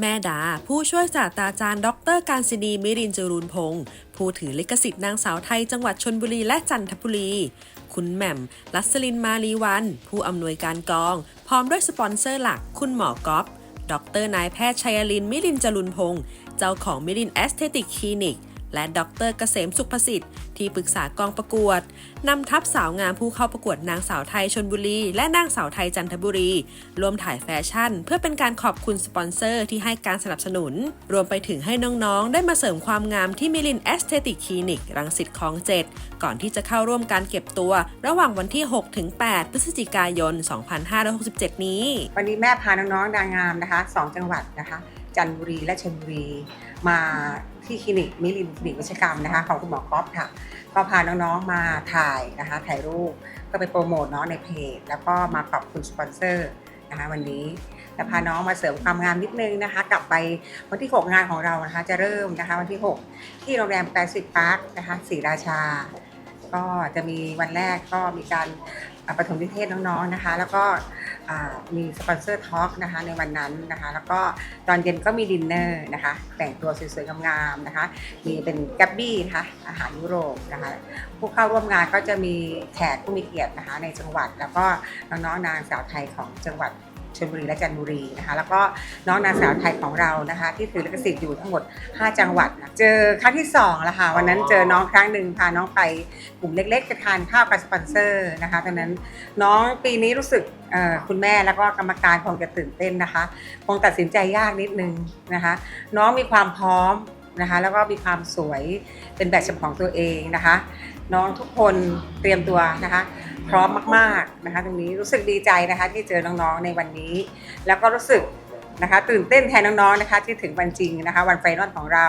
แม่ดา ผู้ช่วยศาสตราจารย์ ดร การศินีมิรินจรูนพงศ์ผู้ถือลิขสิทธิ์นางสาวไทยจังหวัดชนบุรีและจันทบุรี คุณแหม่ม ลัสลินมาลีวัน ผู้อำนวยการกอง พร้อมด้วยสปอนเซอร์หลัก คุณหมอก๊อฟดรนายแพทย์ชัยลินมิรินจรุนพงศ์เจ้าของมิรินแอสเทติกคลินิก และดรเกษมสุขประสิทธิ์ที่ปรึกษากองประกวดนำทัพสาวงามผู้เข้าประกวดนางสาวไทยชนบุรี และนางสาวไทยจันทบุรีร่วมถ่ายแฟชั่น เพื่อเป็นการขอบคุณสปอนเซอร์ที่ให้การสนับสนุน รวมไปถึงให้น้องๆ ได้มาเสริมความงามที่มิลินแอสเทติกคลินิกรังสิตคลอง 7 ก่อนที่จะเข้าร่วมการเก็บตัว ระหว่างวันที่ 6-8 พฤศจิกายน 2567 นี้ วันนี้แม่พาน้องๆนางงามนะคะสองจังหวัดนะคะ จันทบุรีและชลบุรี มาที่คลินิกมิลินคลินิกวิชกรรมนะคะของคุณหมอก๊อฟค่ะ ก็พาน้องๆมาถ่ายนะคะ ถ่ายรูปก็ไปโปรโมทเนาะในเพจ แล้วก็มาขอบคุณสปอนเซอร์นะคะวันนี้แล้วพาน้องมาเสริมความงามนิดนึงนะคะ กลับไปวันที่ 6 งานของเรานะคะจะเริ่มนะคะวันที่ 6 ที่โรงแรมแปซิฟิกพาร์คนะคะศรีราชา ก็จะมีวันแรกก็มีการอ่าปฐมนิเทศน้องๆนะคะ แล้วก็ มีสปอนเซอร์ทอล์กนะคะในวันนั้นนะคะ แล้วก็ตอนเย็นก็มีดินเนอร์นะคะ แต่งตัวสวยๆงามๆนะคะ มีเป็นแกบบี้นะคะอาหารยุโรปนะคะ ผู้เข้าร่วมงานก็จะมีแขกผู้มีเกียรตินะคะในจังหวัด แล้วก็น้องๆนางสาวไทยของจังหวัด ชลบุรีและจันทบุรีนะคะ แล้วก็น้องนางสาวไทยของเรานะคะ ที่ถือลิขสิทธิ์อยู่ทั้งหมด 5 จังหวัดนะเจอครั้งที่2แล้วค่ะวันนั้นเจอน้องครั้งหนึ่งพาน้องไปกลุ่มเล็กๆไปทานข้าวกับสปอนเซอร์นะคะตอนนั้นน้องปีนี้รู้สึกคุณแม่แล้วก็กรรมการคงจะตื่นเต้นนะคะ คงตัดสินใจยากนิดนึงนะคะ น้องมีความพร้อมนะคะแล้วก็มีความสวยเป็นแบบฉบับของตัวเองนะคะ น้องทุกคนเตรียมตัวนะคะ พร้อมมากๆนะคะตรงนี้รู้สึกดีใจนะคะที่เจอน้องๆในวันนี้ แล้วก็รู้สึกนะคะตื่นเต้นแทนน้องๆนะคะที่ถึงวันจริงนะคะวันไฟนอลของเรา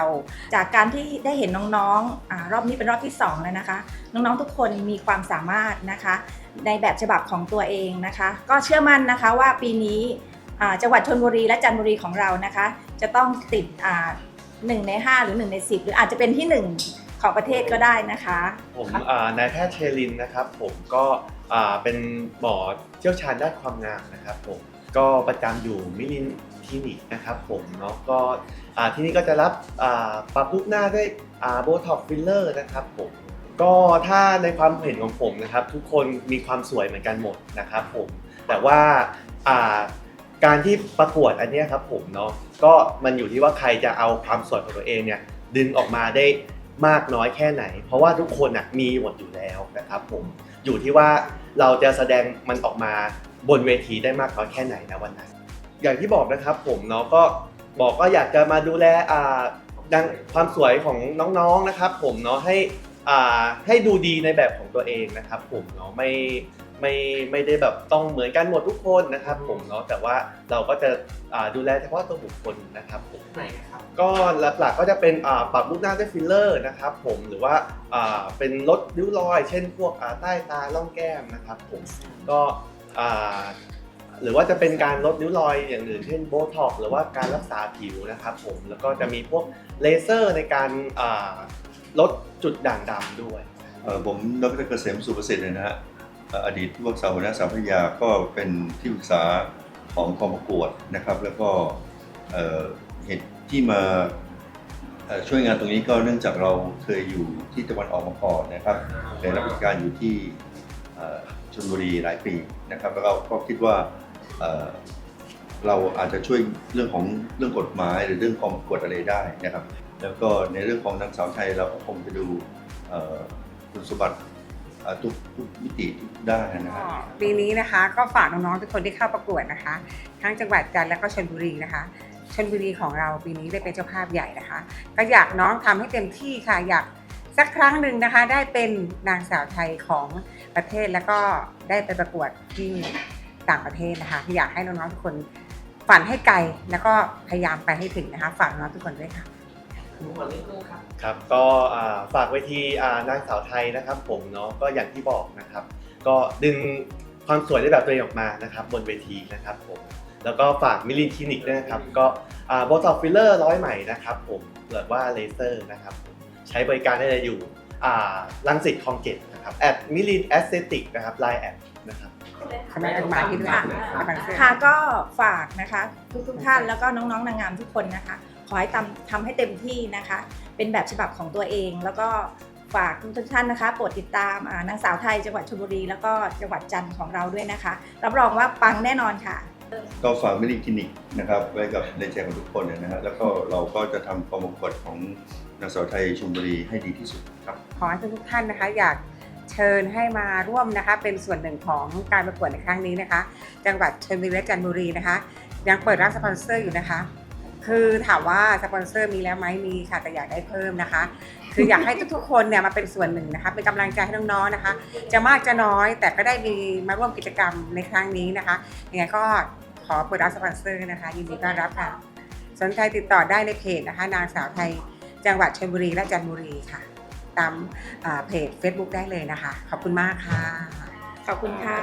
จากการที่ได้เห็นน้องๆอารอบนี้เป็นรอบที่ 2 แล้วนะคะ น้องๆทุกคนมีความสามารถนะคะ ในแบบฉบับของตัวเองนะคะ ก็เชื่อมั่นนะคะว่าปีนี้อ่าจังหวัดชนบุรีและจันทบุรีของเรานะคะ จะต้องติดอ่าหนึ่งใน 5 หรือ 1 ใน 10 หรืออาจจะเป็นที่ 1 ของประเทศก็ได้นะคะ ผมอ่านายแพทย์เชลินนะครับ ผมก็อ่า เป็นหมอเชี่ยวชาญด้านความงามนะครับผมก็ประจำอยู่มิลินคลินิกนะครับผมเนาะก็ที่นี่ก็จะรับปรับรูปหน้าด้วยโบท็อกฟิลเลอร์นะครับผมก็ถ้าในความเห็นของผมนะครับ ทุกคนมีความสวยเหมือนกันหมดนะครับผมแต่ว่าการที่ประกวดอันนี้ครับผมเนาะก็มันอยู่ที่ว่าใครจะเอาความสวยของตัวเองเนี่ยดึงออกมาได้มากน้อยแค่ไหน เพราะว่าทุกคนอะมีหมดอยู่แล้วนะครับผม อยู่ที่ว่าเราจะแสดงมันออกมาบนเวทีได้มากน้อยแค่ไหนนะวันนั้น อย่างที่บอกนะครับผมเนาะก็บอกก็อยากจะมาดูแลอ่าดังความสวยของน้องๆนะครับ ผมเนาะให้อ่าให้ดูดีในแบบของตัวเองนะครับ ผมเนาะไม่ ไม่ไม่ได้แบบต้องเหมือนกันหมดทุกคนนะครับผมเนาะแต่ว่าเราก็จะอ่าดูแลเฉพาะตัวบุคคลนะครับผมไหนนะครับก็หลักๆก็จะเป็นอ่าปรับรูปหน้าด้วยฟิลเลอร์นะครับผมหรือว่าอ่าเป็นลดริ้วรอย เช่นพวกอ่าใต้ตาล่องแก้มนะครับผมก็อ่าหรือว่าจะเป็นการลดริ้วรอยอย่างอื่นเช่นโบท็อกหรือว่าการรักษาผิวนะครับผมแล้วก็จะมีพวกเลเซอร์ในการอ่าลดจุดด่างดำด้วยเอ่อผมดรเกษมสุประสิทธิ์เลยนะฮะเอดีตผู้บังคับหัวหน้าสาพยาก็เป็นที่ปรึกษาของกองประกวดนะครับ แล้วก็เหตุที่มาช่วยงานตรงนี้ก็เนื่องจากเราเคยอยู่ที่ตะวันออกมาก่อนนะครับเคยรับราชการอยู่ที่ชลบุรีหลายปีนะครับ แล้วเราก็คิดว่าเเราอาจจะช่วยเรื่องของเรื่องกฎหมายหรือเรื่องกองประกวดอะไรได้นะครับ แล้วก็ในเรื่องของนางสาวไทยเราก็คงจะดูคุณสมบัติ ทุกทุกมิติทุกด้านนะครับปีนี้นะคะก็ฝากน้องๆทุกคนที่เข้าประกวดนะคะ ทั้งจังหวัดจันทร์และก็ชลบุรีนะคะชลบุรีของเราปีนี้ได้เป็นเจ้าภาพใหญ่นะคะ ก็อยากน้องทำให้เต็มที่ค่ะอยากสักครั้งหนึ่งนะคะ ได้เป็นนางสาวไทยของประเทศแล้วก็ได้ไปประกวดที่ต่างประเทศนะคะ อยากให้น้องๆทุกคนฝันให้ไกลแล้วก็พยายามไปให้ถึงนะคะ ฝากน้องทุกคนด้วยค่ะ หนูขอเลือกลูกครับครับก็อ่าฝากเวทีอ่านางสาวไทยนะครับ ผมเนาะก็อย่างที่บอกนะครับ ก็ดึงความสวยในแบบตัวเองออกมานะครับ บนเวทีนะครับผมแล้วก็ฝากมิลินคลินิกด้วยนะครับ ก็โบท็อกฟิลเลอร์ร้อยใหม่นะครับผมหรือว่าเลเซอร์นะครับผมใช้บริการได้เลยอยู่อ่าลังสิตคลองเจ็ดนะครับแอดมิลินแอสเซติกนะครับไลน์แอดนะครับสำนักอนุบาลที่ด้วยค่ะสปอนเซอร์ค่ะก็ฝากนะคะทุกทุกๆท่านแล้วก็น้องๆนางงามทุกคนนะคะ ขอให้ทำทำให้เต็มที่นะคะ เป็นแบบฉบับของตัวเอง แล้วก็ฝากทุกๆท่านนะคะโปรดติดตามอ่านางสาวไทยจังหวัดชลบุรี แล้วก็จังหวัดจันทร์ของเราด้วยนะคะ รับรองว่าปังแน่นอนค่ะ ก็ฝากมิลิคลินิกนะครับไว้กับในใจของทุกคนนะฮะแล้วก็เราก็จะทำความประกวดของนางสาวไทยชลบุรีให้ดีที่สุดครับ ขอให้ทุกๆท่านนะคะอยากเชิญให้มาร่วมนะคะ เป็นส่วนหนึ่งของการประกวดในครั้งนี้นะคะ จังหวัดชลบุรีและจันทบุรีนะคะ ยังเปิดรับสปอนเซอร์อยู่นะคะ คือถามว่าสปอนเซอร์มีแล้วไหมมีค่ะแต่อยากได้เพิ่มนะคะ คืออยากให้ทุกๆคนเนี่ยมาเป็นส่วนหนึ่งนะคะเป็นกำลังใจให้น้องๆนะคะ จะมากจะน้อยแต่ก็ได้มีมาร่วมกิจกรรมในครั้งนี้นะคะยังไงก็ขอเปิดรับสปอนเซอร์นะคะ ยินดีต้อนรับค่ะสนใจติดต่อได้ในเพจนะคะ นางสาวไทยจังหวัดชลบุรีและจันทบุรีค่ะ ตามเพจ Facebook ได้เลยนะคะ ขอบคุณมากค่ะ ขอบคุณค่ะ